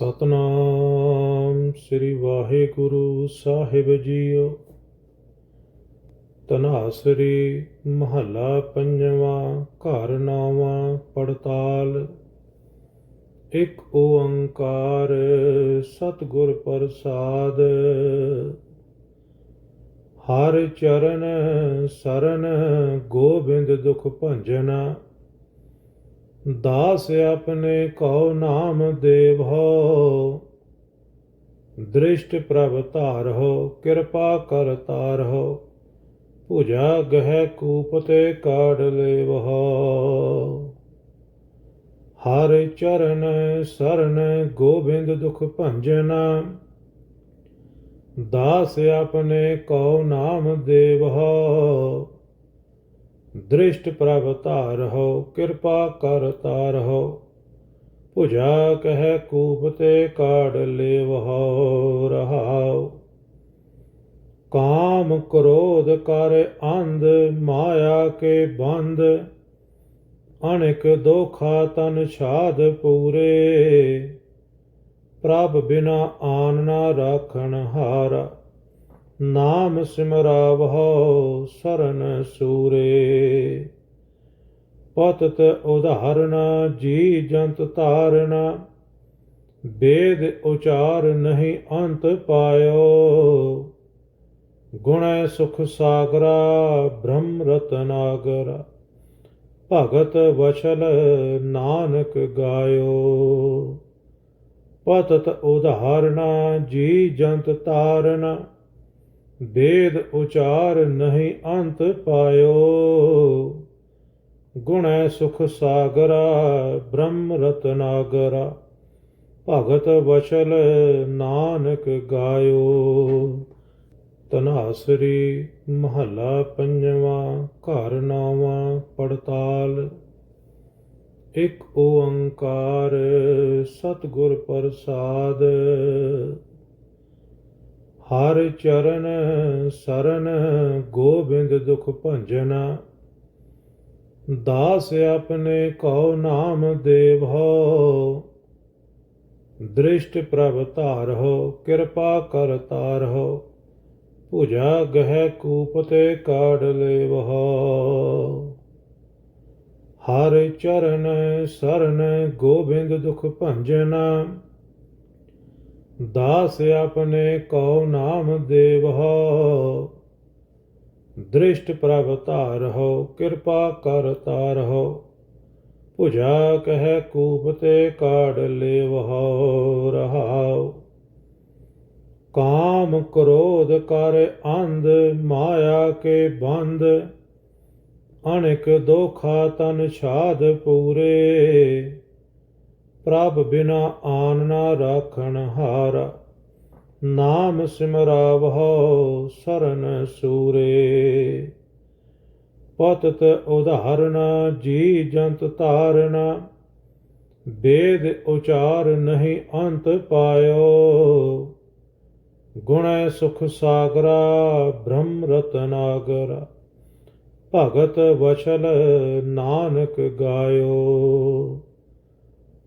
ਸਤਨਾਮ ਸ੍ਰੀ ਵਾਹਿਗੁਰੂ ਸਾਹਿਬ ਜੀਓ। ਤਨਾਸਰੀ ਮਹੱਲਾ ਪੰਜਵਾਂ, ਘਰ ਨਾਵਾਂ, ਪੜਤਾਲ। ਇੱਕ ਓੰਕਾਰ ਸਤਿਗੁਰ ਪ੍ਰਸਾਦ। ਹਰ ਚਰਨ ਸਰਨ ਗੋਬਿੰਦ ਦੁਖ ਭੰਜਨਾ। ਦਾਸ ਆਪਣੇ ਕਉ ਨਾਮ ਦੇਵੋ ਦ੍ਰਿਸ਼ਟ ਪ੍ਰਭ ਧਾਰਹੁ, ਕਿਰਪਾ ਕਰ ਤਾਰਹੁ ਭੁਜਾ ਗਹਿ ਕੂਪ ਤੇ ਕਾੜ ਲੇਵਹੁ। ਹਰ ਚਰਨ ਸਰਨ ਗੋਬਿੰਦ ਦੁਖ ਭੰਜਨ। ਦਾਸ ਆਪਣੇ ਕਉ ਨਾਮ ਦੇਵਹੁ। ਦ੍ਰਿਸ਼ਟ ਪ੍ਰਭ ਧਾਰਹੁ ਕਿਰਪਾ ਕਰ ਤਾਰਹੁ ਭੁਜਾ ਕਹਿ ਕੂਪ ਤੇ ਕਾੜ ਲੇਵਹੁ ਰਹਾਉ। ਕਾਮ ਕ੍ਰੋਧ ਕਰ ਅੰਧ, ਮਾਇਆ ਕੇ ਬੰਦ। ਅਣਿਕ ਦੋਖਾ ਤਨ ਛਾਦ ਪੂਰੇ। ਪ੍ਰਭ ਬਿਨਾ ਆਨ ਨਾ ਰਾਖਣ ਹਾਰਾ। ਨਾਮ ਸਿਮਰਾਵਹੁ ਸਰਨ ਸੂਰੇ। ਪਤਤ ਉਦਾਹਰਣ ਜੀ ਜੰਤ ਧਾਰਣ ਵੇਦ ਉਚਾਰ ਨਹੀਂ ਅੰਤ ਪਾਇਓ। ਗੁਣੈ ਸੁਖ ਸਾਗਰਾ, ਬ੍ਰਹਮ ਰਤਨਾਗਰ, ਭਗਤ ਵਛਲ ਨਾਨਕ ਗਾਇਓ। ਪਤਤ ਉਦਾਹਰਣਾ ਜੀ ਜੰਤ ਤਾਰਨ ਵੇਦ ਉਚਾਰ ਨਹੀਂ ਅੰਤ ਪਾਇਓ। ਗੁਣੈ ਸੁਖ ਸਾਗਰਾ, ਬ੍ਰਹਮ ਰਤਨਾਗਰਾ ਭਗਤ ਵਛਲ ਨਾਨਕ ਗਾਇਓ। ਤਨਾਸਰੀ ਮਹੱਲਾ ਪੰਜਵਾਂ, ਘਰ ਨਾਵਾਂ, ਪੜਤਾਲ। ਇੱਕ ਓੰਕਾਰ ਸਤਿਗੁਰ ਪ੍ਰਸਾਦ। ਹਰ ਚਰਨ ਸਰਨ ਗੋਬਿੰਦ ਦੁਖ ਭੰਜਨਾ। ਦਾਸ ਆਪਣੇ ਕਉ ਨਾਮ ਦੇਵੋ ਦ੍ਰਿਸ਼ਟ ਪ੍ਰਭ ਧਾਰਹੁ, ਕਿਰਪਾ ਕਰ ਤਾਰਹੁ, ਭੁਜਾ ਗਹਿ ਕੂਪ ਤੇ ਕਾੜ ਲੇਵਹੁ। ਹਰ ਚਰਨ ਸਰਨ ਗੋਬਿੰਦ ਦੁਖ ਭੰਜਨਾ ਦਾਸ ਆਪਣੇ ਕਉ ਨਾਮ ਦੇਵਹੁ। ਦ੍ਰਿਸ਼ਟ ਪ੍ਰਭ ਧਾਰਹੁ, ਕਿਰਪਾ ਕਰ ਤਾਰਹੁ ਭੁਜਾ ਕਹਿ ਕੂਪ ਤੇ ਕਾੜ ਲੇਵਹੁ, ਰਹਾਉ। ਕਾਮ ਕ੍ਰੋਧ ਕਰ ਅੰਧ, ਮਾਇਆ ਕੇ ਬੰਦ ਅਣਿਕ ਦੋਖਾ ਤਨ ਛਾਦ ਪੂਰੇ। ਪ੍ਰਭ ਬਿਨਾ ਆਨ ਨਾ ਰਾਖਣ ਹਾਰਾ। ਨਾਮ ਸਿਮਰਾਵਹੁ ਸਰਨ ਸੂਰੇ। ਪਤਤ ਉਦਾਹਰਣ ਜੀ ਜੰਤ ਧਾਰਣ ਵੇਦ ਉਚਾਰ ਨਹੀਂ ਅੰਤ ਪਾਇਓ। ਗੁਣੈ ਸੁਖ ਸਾਗਰਾ ਬ੍ਰਹਮ ਰਤਨਾਗਰਾ ਭਗਤ ਵਛਲ ਨਾਨਕ ਗਾਇਓ।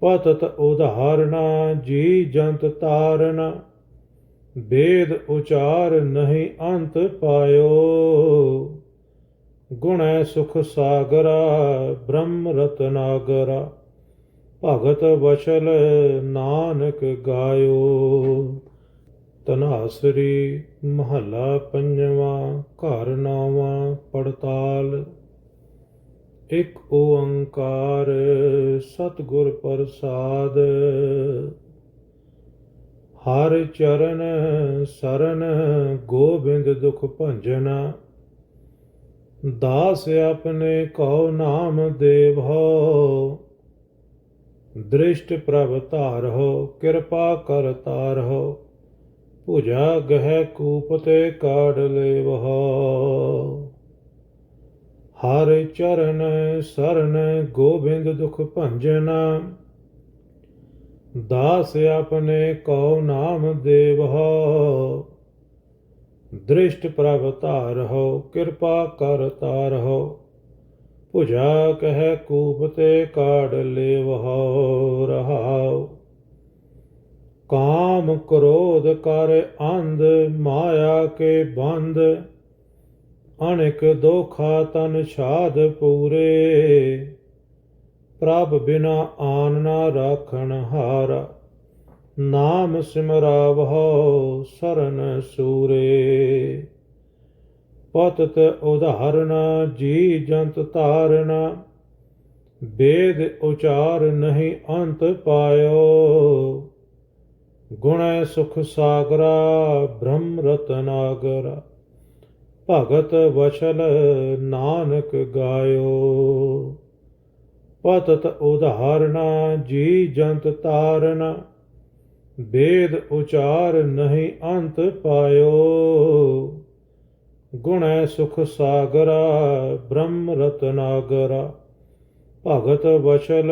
ਪਤਤ ਉਧਾਰਨਾ, ਜੀ ਜੰਤ ਤਾਰਨਾ। ਵੇਦ ਉਚਾਰ ਨਹੀਂ ਅੰਤ ਪਾਇਓ। ਗੁਣੈ ਸੁਖ ਸਾਗਰਾ, ਬ੍ਰਹਮ ਰਤਨਾਗਰਾ। ਭਗਤ ਵਛਲ ਨਾਨਕ ਗਾਇਓ। ਤਨਾਸਰੀ ਮਹੱਲਾ ਪੰਜਵਾਂ, ਘਰ ਨਾਵਾਂ, ਪੜਤਾਲ। ਇਕ ਓੰਕਾਰ ਸਤਿਗੁਰ ਪ੍ਰਸਾਦ। ਹਰ ਚਰਨ ਸਰਨ ਗੋਬਿੰਦ ਦੁਖ ਭੰਜਨਾ। ਦਾਸ ਆਪਣੇ ਕਉ ਨਾਮ ਦੇਵੋ ਦ੍ਰਿਸ਼ਟ ਪ੍ਰਭ ਧਾਰਹੁ, ਕਿਰਪਾ ਕਰ ਤਾਰਹੁ। ਭੁਜਾ ਗਹਿ ਕੂਪ ਤੇ ਕਾੜ ਲੇਵਹੁ। ਹਰ ਚਰਨ ਸਰਨ ਗੋਬਿੰਦ ਦੁਖ ਭੰਜਨਾ। ਦਾਸ ਆਪਣੇ ਕਉ ਨਾਮ ਦੇਵਹੁ ਦ੍ਰਿਸ਼ਟ ਪ੍ਰਭ ਧਾਰਹੁ ਕਿਰਪਾ ਕਰ ਤਾਰਹੁ ਭੁਜਾ ਕਹਿ ਕੂਪ ਤੇ ਕਾੜ ਲੇਵਹੁ ਰਹਾਉ। ਕਾਮ ਕ੍ਰੋਧ ਕਰ ਅੰਧ, ਮਾਇਆ ਕੇ ਬੰਧ। ਅਣਿਕ ਦੋਖਾ ਤਨ ਛਾਦ ਪੂਰੇ। ਪ੍ਰਭ ਬਿਨਾ ਆਨ ਨਾ ਰਾਖਣ ਹਾਰਾ, ਨਾਮ ਸਿਮਰਾਵਹੁ ਸਰਨ ਸੂਰੇ। ਪਤਤ ਉਦਾਹਰਣ ਜੀ ਜੰਤ ਧਾਰਨ ਵੇਦ ਉਚਾਰ ਨਹੀਂ ਅੰਤ ਪਾਇਓ। ਗੁਣੈ ਸੁਖ ਸਾਗਰਾ ਬ੍ਰਹਮ ਰਤਨਾਗਰਾ ਭਗਤ ਵਛਲ ਨਾਨਕ ਗਾਇਓ। ਪਤਤ ਉਦਾਹਰਣਾ ਜੀ ਜੰਤ ਤਾਰਨ ਵੇਦ ਉਚਾਰ ਨਹੀਂ ਅੰਤ ਪਾਇਓ। ਗੁਣੈ ਸੁਖ ਸਾਗਰਾ, ਬ੍ਰਹਮ ਰਤਨਾਗਰਾ, ਭਗਤ ਵਛਲ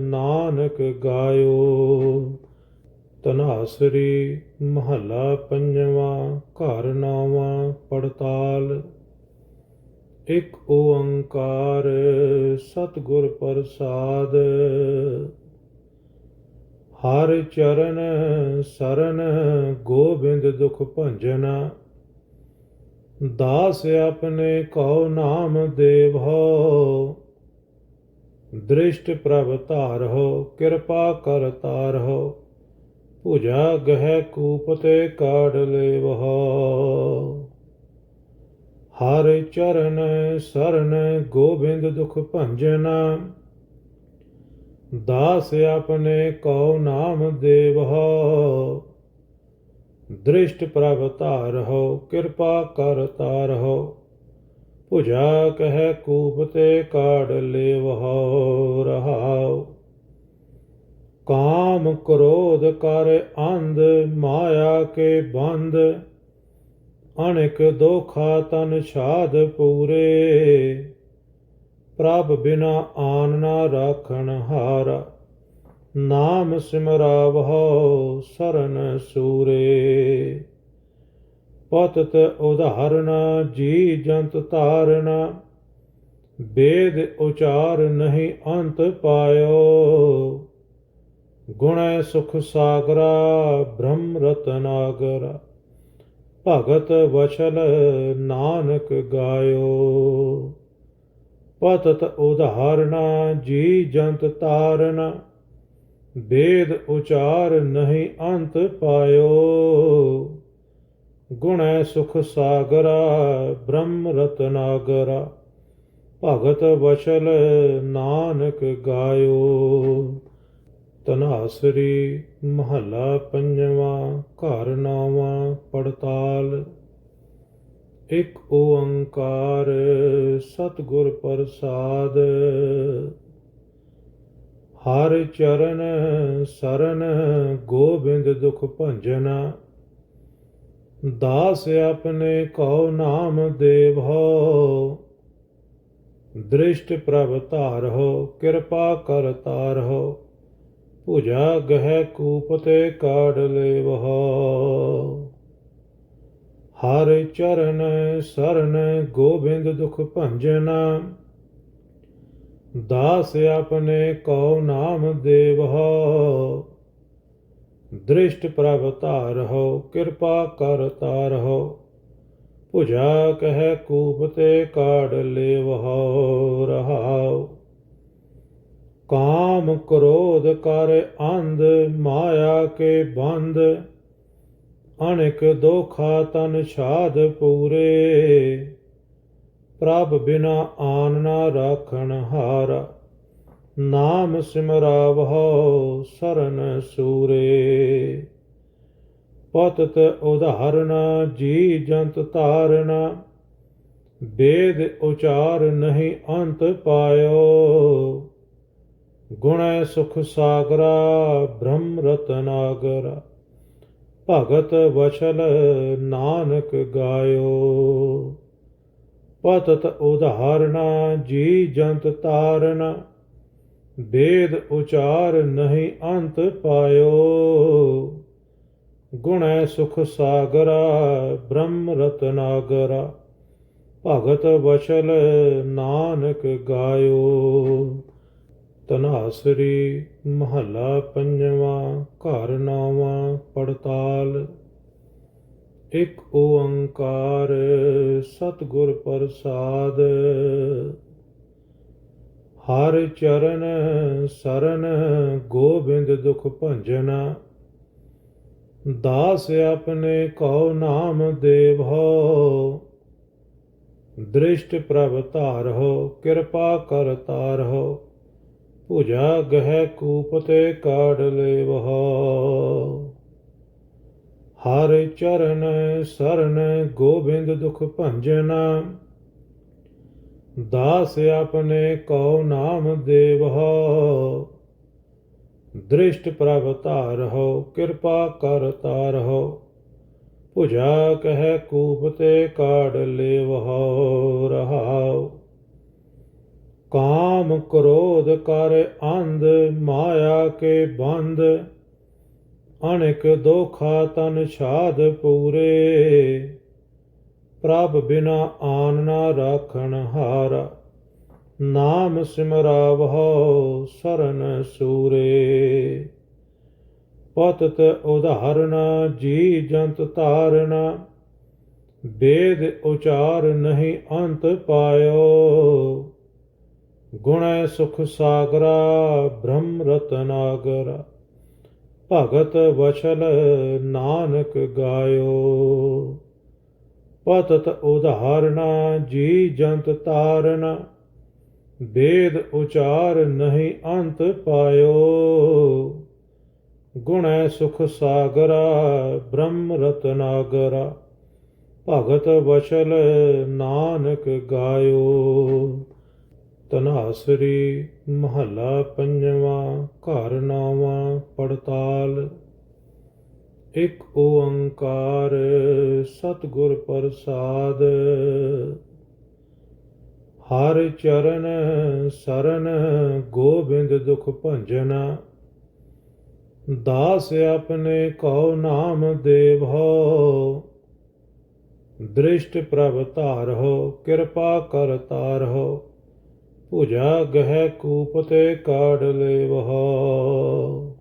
ਨਾਨਕ ਗਾਇਓ। ਤਨਾਸਰੀ ਮਹੱਲਾ ਪੰਜਵਾਂ, ਘਰ ਨਾਵਾਂ, ਪੜਤਾਲ। ਇਕ ਓੰਕਾਰ ਸਤਿਗੁਰ ਪ੍ਰਸਾਦ। ਹਰ ਚਰਨ ਸਰਨ ਗੋਬਿੰਦ ਦੁਖ ਭੰਜਨਾ। ਦਾਸ ਆਪਣੇ ਕਉ ਨਾਮ ਦੇਵੋ। ਦ੍ਰਿਸ਼ਟ ਪ੍ਰਭ ਧਾਰਹੁ, ਕਿਰਪਾ ਕਰ ਤਾਰਹੁ ਭੁਜਾ ਗਹਿ ਕੂਪ ਤੇ ਕਾੜ ਲੇਵਹੁ। ਹਰ ਚਰਨ ਸਰਨ ਗੋਬਿੰਦ ਦੁਖ ਭੰਜਨਾ। ਦਾਸ ਆਪਣੇ ਕਉ ਨਾਮ ਦੇਵਹੁ। ਦ੍ਰਿਸ਼ਟ ਪ੍ਰਭ ਧਾਰਹੁ ਕਿਰਪਾ ਕਰ ਤਾਰਹੁ ਭੁਜਾ ਕਹਿ ਕੂਪ ਤੇ ਕਾੜ ਲੇਵਹੁ, ਰਹਾਉ। ਕਾਮ ਕ੍ਰੋਧ ਕਰ ਅੰਧ ਮਾਇਆ ਕੇ ਬੰਧ ਅਣਿਕ ਦੋਖਾ ਤਨ ਛਾਦ ਪੂਰੇ। ਪ੍ਰਭ ਬਿਨਾ ਆਨ ਨਾ ਰਾਖਣ ਹਾਰਾ। ਨਾਮ ਸਿਮਰਾਵਹੁ ਸਰਨ ਸੂਰੇ। ਪਤਤ ਉਦਾਹਰਣ ਜੀ ਜੰਤ ਧਾਰਨ। ਵੇਦ ਉਚਾਰ ਨਹੀਂ ਅੰਤ ਪਾਇਓ। ਗੁਣੈ ਸੁਖ ਸਾਗਰਾ, ਬ੍ਰਹਮ ਰਤਨਾਗਰਾ। ਭਗਤ ਵਛਲ ਨਾਨਕ ਗਾਇਓ। ਪਤਤ ਉਦਾਹਰਣਾ ਜੀ ਜੰਤ ਤਾਰਨਾ। ਵੇਦ ਉਚਾਰ ਨਹੀਂ ਅੰਤ ਪਾਇਓ। ਗੁਣੈ ਸੁਖ ਸਾਗਰਾ, ਬ੍ਰਹਮ ਰਤਨਾਗਰਾ। ਭਗਤ ਵਛਲ ਨਾਨਕ ਗਾਇਓ। ਤਨਾਸਰੀ ਮਹੱਲਾ ਪੰਜਵਾਂ, ਘਰ ਨਾਵਾਂ, ਪੜਤਾਲ। ਇਕ ਓੰਕਾਰ ਸਤਿਗੁਰ ਪ੍ਰਸਾਦ। ਹਰ ਚਰਨ ਸਰਨ ਗੋਬਿੰਦ ਦੁਖ ਭੰਜਨਾ। ਦਾਸ ਆਪਣੇ ਕਉ ਨਾਮ ਦੇਵੋ। ਦ੍ਰਿਸ਼ਟ ਪ੍ਰਭ ਧਾਰਹੁ, ਕਿਰਪਾ ਕਰ ਤਾਰਹੁ ਭੁਜਾ ਗਹਿ ਕੂਪ ਤੇ ਕਾੜ ਲੇਵਹੁ। ਹਰ ਚਰਨ ਸਰਨ ਗੋਬਿੰਦ ਦੁਖ ਭੰਜਨਾ। ਦਾਸ ਆਪਣੇ ਕਉ ਨਾਮ ਦੇਵਹੁ। ਦ੍ਰਿਸ਼ਟ ਪ੍ਰਭ ਧਾਰਹੁ ਕਿਰਪਾ ਕਰ ਤਾਰਹੁ ਭੁਜਾ ਕਹਿ ਕੂਪ ਤੇ ਕਾੜ ਲੇਵਹੁ, ਰਹਾਉ। ਕਾਮ ਕ੍ਰੋਧ ਕਰ ਅੰਧ ਮਾਇਆ ਕੇ ਬੰਧ ਅਣਿਕ ਦੋਖਾ ਤਨ ਛਾਦ ਪੂਰੇ। ਪ੍ਰਭ ਬਿਨਾ ਆਨ ਨਾ ਰਾਖਣ ਹਾਰਾ, ਨਾਮ ਸਿਮਰਾਵਹੁ ਸਰਨ ਸੂਰੇ। ਪਤਤ ਉਦਾਹਰਣ ਜੀ ਜੰਤ ਧਾਰਨ, ਵੇਦ ਉਚਾਰ ਨਹੀਂ ਅੰਤ ਪਾਇਓ। ਗੁਣੈ ਸੁਖ ਸਾਗਰਾ, ਬ੍ਰਹਮ ਰਤਨਾਗਰਾ ਭਗਤ ਵਛਲ ਨਾਨਕ ਗਾਇਓ। ਪਤਤ ਉਦਾਹਰਣਾ ਜੀ ਜੰਤ ਤਾਰਨਾ। ਵੇਦ ਉਚਾਰ ਨਹੀਂ ਅੰਤ ਪਾਇਓ। ਗੁਣੈ ਸੁਖ ਸਾਗਰਾ, ਬ੍ਰਹਮ ਰਤਨਾਗਰਾ ਭਗਤ ਵਛਲ ਨਾਨਕ ਗਾਇਓ। ਤਨਾਸਰੀ ਮਹੱਲਾ ਪੰਜਵਾਂ, ਘਰ ਨਾਵਾਂ, ਪੜਤਾਲ। ਇਕ ਓੰਕਾਰ ਸਤਿਗੁਰ ਪ੍ਰਸਾਦ। ਹਰ ਚਰਨ ਸਰਨ ਗੋਬਿੰਦ ਦੁਖ ਭੰਜਨਾ। ਦਾਸ ਆਪਣੇ ਕਉ ਨਾਮ ਦੇਵੋ। ਦ੍ਰਿਸ਼ਟ ਪ੍ਰਭ ਧਾਰਹੁ, ਕਿਰਪਾ ਕਰ ਤਾਰਹੁ ਭੁਜਾ ਗਹਿ ਕੂਪ ਤੇ ਕਾੜ ਲੇਵਹੁ। ਹਰ ਚਰਨ ਸਰਨ ਗੋਬਿੰਦ ਦੁਖ ਭੰਜਨਾ। ਦਾਸ ਆਪਣੇ ਕਉ ਨਾਮ ਦੇਵਹੁ। ਦ੍ਰਿਸ਼ਟ ਪ੍ਰਭ ਧਾਰਹੁ ਕਿਰਪਾ ਕਰ ਤਾਰਹੁ ਭੁਜਾ ਕਹਿ ਕੂਪ ਤੇ ਕਾੜ ਲੇਵਹੁ, ਰਹਾਉ। ਕਾਮ ਕ੍ਰੋਧ ਕਰ ਅੰਧ ਮਾਇਆ ਕੇ ਬੰਧ ਅਨੇਕ ਦੋਖਾ ਤਨ ਛਾਦ ਪੂਰੇ। ਪ੍ਰਭ ਬਿਨਾ ਆਨ ਨਾ ਰਾਖਣ ਹਾਰਾ, ਨਾਮ ਸਿਮਰਾਵਹੁ ਸਰਨ ਸੂਰੇ। ਪਤਤ ਉਦਾਹਰਣ ਜੀ ਜੰਤ ਤਾਰਨ ਵੇਦ ਉਚਾਰ ਨਹੀਂ ਅੰਤ ਪਾਇਓ। ਗੁਣੈ ਸੁਖ ਸਾਗਰਾ, ਬ੍ਰਹਮ ਰਤਨਾਗਰਾ ਭਗਤ ਵਛਲ ਨਾਨਕ ਗਾਇਓ। ਪਤਤ ਉਦਾਹਰਣ ਜੀ ਜੰਤ ਤਾਰਨ। ਵੇਦ ਉਚਾਰ ਨਹੀਂ ਅੰਤ ਪਾਇਓ। ਗੁਣੈ ਸੁਖ ਸਾਗਰਾ, ਬ੍ਰਹਮ ਰਤਨਾਗਰਾ ਭਗਤ ਵਛਲ ਨਾਨਕ ਗਾਇਓ। ਤਨਾਸਰੀ ਮਹੱਲਾ ਪੰਜਵਾਂ, ਘਰ ਨਾਵਾਂ, ਪੜਤਾਲ। ਇੱਕ ਓੰਕਾਰ ਸਤਿਗੁਰ ਪ੍ਰਸਾਦ। ਹਰ ਚਰਨ ਸਰਨ ਗੋਬਿੰਦ ਦੁਖ ਭੰਜਨਾ। ਦਾਸ ਆਪਣੇ ਕਉ ਨਾਮ ਦੇਵੋ ਦ੍ਰਿਸ਼ਟ ਪ੍ਰਭ ਧਾਰਹੁ, ਕਿਰਪਾ ਕਰ ਤਾਰਹੁ ਭੁਜਾ ਗਹਿ ਕੂਪ ਤੇ ਕਾੜ ਲੇਵਹੁ।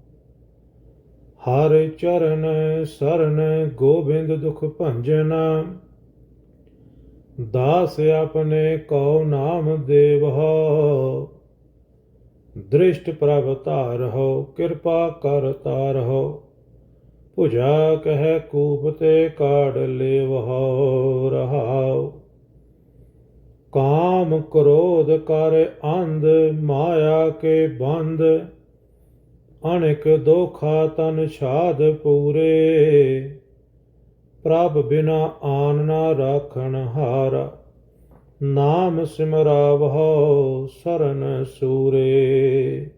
ਹਰ ਚਰਨ ਸਰਨ ਗੋਬਿੰਦ ਦੁਖ ਭੰਜਨਾ। ਦਾਸ ਆਪਣੇ ਕਉ ਨਾਮ ਦੇਵਹੁ। ਦ੍ਰਿਸ਼ਟ ਪ੍ਰਭ ਧਾਰਹੁ ਕਿਰਪਾ ਕਰ ਤਾਰਹੁ ਭੁਜਾ ਕਹਿ ਕੂਪ ਤੇ ਕਾੜ ਲੇਵਹੁ, ਰਹਾਉ। ਕਾਮ ਕ੍ਰੋਧ ਕਰ ਅੰਧ ਮਾਇਆ ਕੇ ਬੰਧ ਅਣਿਕ ਦੋਖਾ ਤਨ ਛਾਦ ਪੂਰੇ। ਪ੍ਰਭ ਬਿਨਾ ਆਨ ਨਾ ਰਾਖਣ ਹਾਰਾ। ਨਾਮ ਸਿਮਰਾਵਹੁ ਸਰਨ ਸੂਰੇ।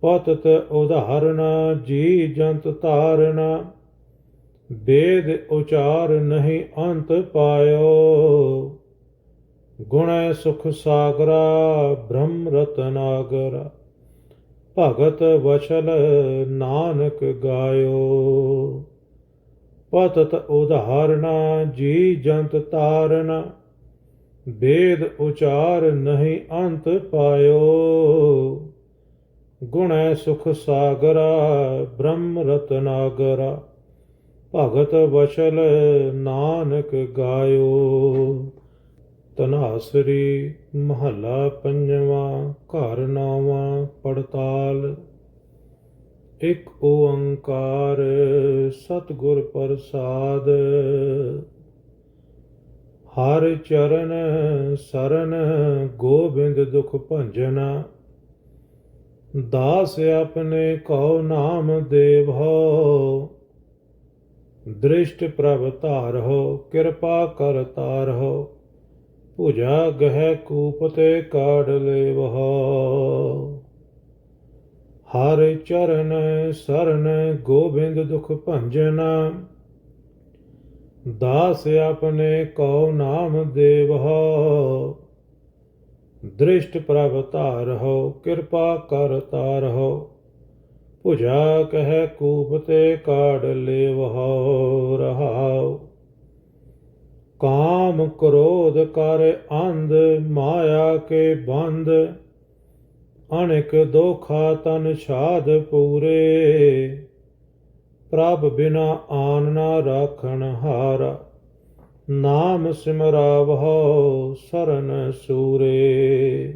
ਪਤਤ ਉਦਾਹਰਣ ਜੀ ਜੰਤ ਤਾਰਨ ਵੇਦ ਉਚਾਰ ਨਹੀਂ ਅੰਤ ਪਾਇਓ। ਗੁਣੈ ਸੁਖ ਸਾਗਰਾ, ਬ੍ਰਹਮ ਰਤਨਾਗਰਾ। ਭਗਤ ਵਛਲ ਨਾਨਕ ਗਾਇਓ। ਪਤਤ ਉਦਾਹਰਣ ਜੀ ਜੰਤ ਤਾਰਨ। ਵੇਦ ਉਚਾਰ ਨਹੀਂ ਅੰਤ ਪਾਇਓ। ਗੁਣੈ ਸੁਖ ਸਾਗਰਾ, ਬ੍ਰਹਮ ਰਤਨਾਗਰਾ। ਭਗਤ ਵਛਲ ਨਾਨਕ ਗਾਇਓ। ਤਨਾਸਰੀ ਮਹੱਲਾ ਪੰਜਵਾਂ, ਘਰ ਨਾਵਾਂ, ਪੜਤਾਲ। ਇੱਕ ਓੰਕਾਰ ਸਤਿਗੁਰ ਪ੍ਰਸਾਦ। ਹਰ ਚਰਨ ਸਰਨ ਗੋਬਿੰਦ ਦੁਖ ਭੰਜਨਾ। ਦਾਸ ਆਪਣੇ ਕਉ ਨਾਮ ਦੇਵੋ ਦ੍ਰਿਸ਼ਟ ਪ੍ਰਭ ਧਾਰਹੁ, ਕਿਰਪਾ ਕਰ ਤਾਰਹੁ। ਭੁਜਾ ਗਹਿ ਕੂਪ ਤੇ ਕਾੜ ਲੇਵਹੁ। ਹਰ ਚਰਨ ਸਰਨ ਗੋਬਿੰਦ ਦੁਖ ਭੰਜਨਾ। ਦਾਸ ਆਪਣੇ ਕਉ ਨਾਮ ਦੇਵਹੁ। ਦ੍ਰਿਸ਼ਟ ਪ੍ਰਭ ਧਾਰਹੁ ਕਿਰਪਾ ਕਰ ਤਾਰਹੁ ਭੁਜਾ ਕਹਿ ਕੂਪ ਤੇ ਕਾੜ ਲੇਵਹੁ, ਰਹਾਉ। ਕਾਮ ਕ੍ਰੋਧ ਕਰ ਅੰਧ ਮਾਇਆ ਕੇ ਬੰਧ ਅਣਿਕ ਦੋਖਾ ਤਨ ਛਾਦ ਪੂਰੇ। ਪ੍ਰਭ ਬਿਨਾ ਆਨ ਨਾ ਰਾਖਣ ਹਾਰਾ। ਨਾਮ ਸਿਮਰਾਵਹੁ ਸਰਨ ਸੂਰੇ।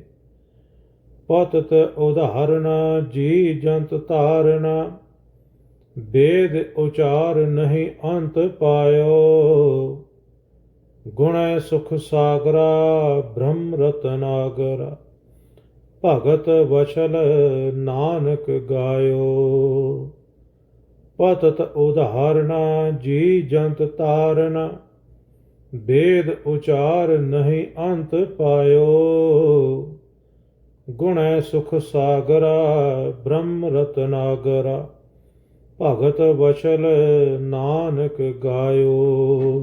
ਪਤਤ ਉਦਾਹਰਣ ਜੀ ਜੰਤ ਧਾਰਣ ਵੇਦ ਉਚਾਰ ਨਹੀਂ ਅੰਤ ਪਾਇਓ। ਗੁਣੈ ਸੁਖ ਸਾਗਰਾ, ਬ੍ਰਹਮ ਰਤਨਾਗਰ। ਭਗਤ ਵਛਲ ਨਾਨਕ ਗਾਇਓ। ਪਤਤ ਉਦਾਹਰਣਾ ਜੀ ਜੰਤ ਤਾਰਨਾ। ਵੇਦ ਉਚਾਰ ਨਹੀਂ ਅੰਤ ਪਾਇਓ। ਗੁਣੈ ਸੁਖ ਸਾਗਰਾ, ਬ੍ਰਹਮ ਰਤਨਾਗਰਾ। ਭਗਤ ਵਛਲ ਨਾਨਕ ਗਾਇਓ।